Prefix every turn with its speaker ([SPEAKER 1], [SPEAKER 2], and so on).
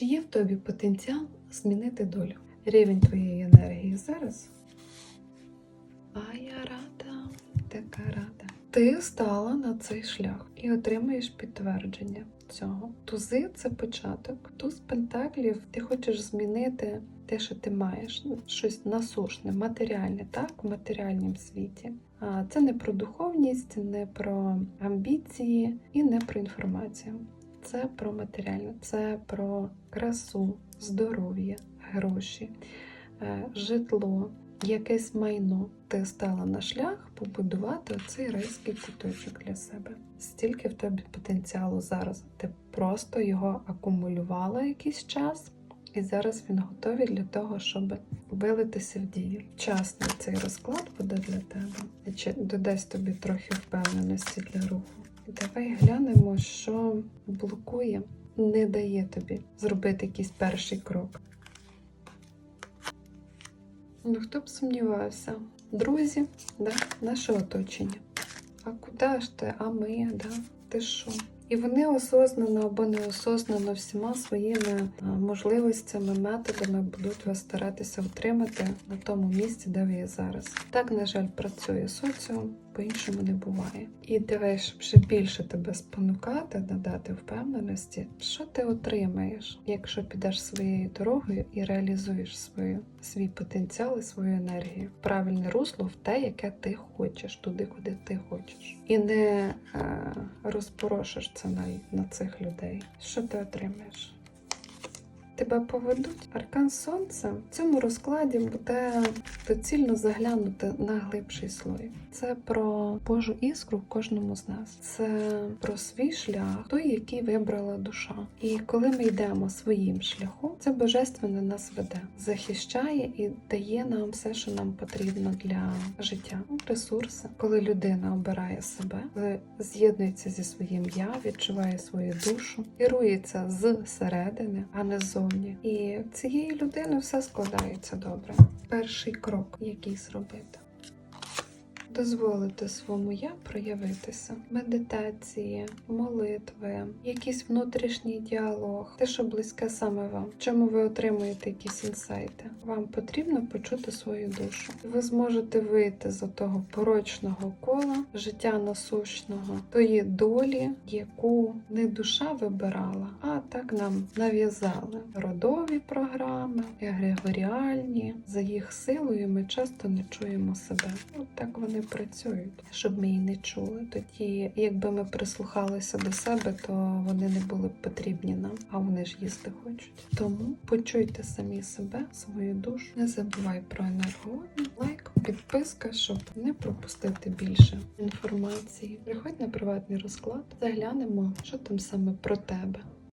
[SPEAKER 1] Чи є в тобі потенціал змінити долю? Рівень твоєї енергії зараз? А я рада, така рада. Ти стала на цей шлях і отримаєш підтвердження цього. Тузи це початок. Туз пентаклів ти хочеш змінити те, що ти маєш, ну, щось насушне, матеріальне, так, в матеріальному світі. Це не про духовність, не про амбіції і не про інформацію. Це про матеріальне, це про красу, здоров'я, гроші, е, житло, якесь майно. Ти стала на шлях побудувати цей райський куточок для себе. Стільки в тобі потенціалу зараз. Ти просто його акумулювала якийсь час, і зараз він готовий для того, щоб вилитися в дію. Вчасний цей розклад буде для тебе. Чи додасть тобі трохи впевненості для руху. Давай глянемо, що блокує, не дає тобі зробити якийсь перший крок. Ну, хто б сумнівався? Друзі, да, наше оточення. А куди ж ти? А ми, да? Ти що? І вони осознано або неосознано всіма своїми можливостями, методами будуть вас старатися втримати на тому місці, де ви є зараз. Так, на жаль, працює соціум, по-іншому не буває. І давай, щоб ще більше тебе спонукати, надати впевненості, що ти отримаєш, якщо підеш своєю дорогою і реалізуєш свою, свій потенціал і свою енергію в правильне русло, в те, яке ти хочеш, туди, куди ти хочеш. І не е, розпорошиш це на, на цих людей. Що ти отримаєш? Тебе поведуть. Аркан Сонця в цьому розкладі буде доцільно заглянути на глибший слой. Це про Божу іскру в кожному з нас. Це про свій шлях, той, який вибрала душа. І коли ми йдемо своїм шляхом, це божественне нас веде, захищає і дає нам все, що нам потрібно для життя. Ресурси, коли людина обирає себе, з'єднується зі своїм я, відчуває свою душу, керується з середини, а не ззовні. І цієї людини все складається добре. Перший крок, який зробити. Дозволити своєму я проявитися, медитації, молитви, якийсь внутрішній діалог, те, що близьке саме вам, чому ви отримуєте якісь інсайти. Вам потрібно почути свою душу. Ви зможете вийти з того порочного кола життя насущного, тої долі, яку не душа вибирала, а так нам нав'язали родові програми, егрегоріальні. За їх силою ми часто не чуємо себе. От так вони працюють, щоб ми її не чули. Тоді, якби ми прислухалися до себе, то вони не були б потрібні нам, а вони ж їсти хочуть. Тому почуйте самі себе, свою душу. Не забувай про енергообмін, лайк, підписка, щоб не пропустити більше інформації. Приходь на приватний розклад, заглянемо, що там саме про тебе.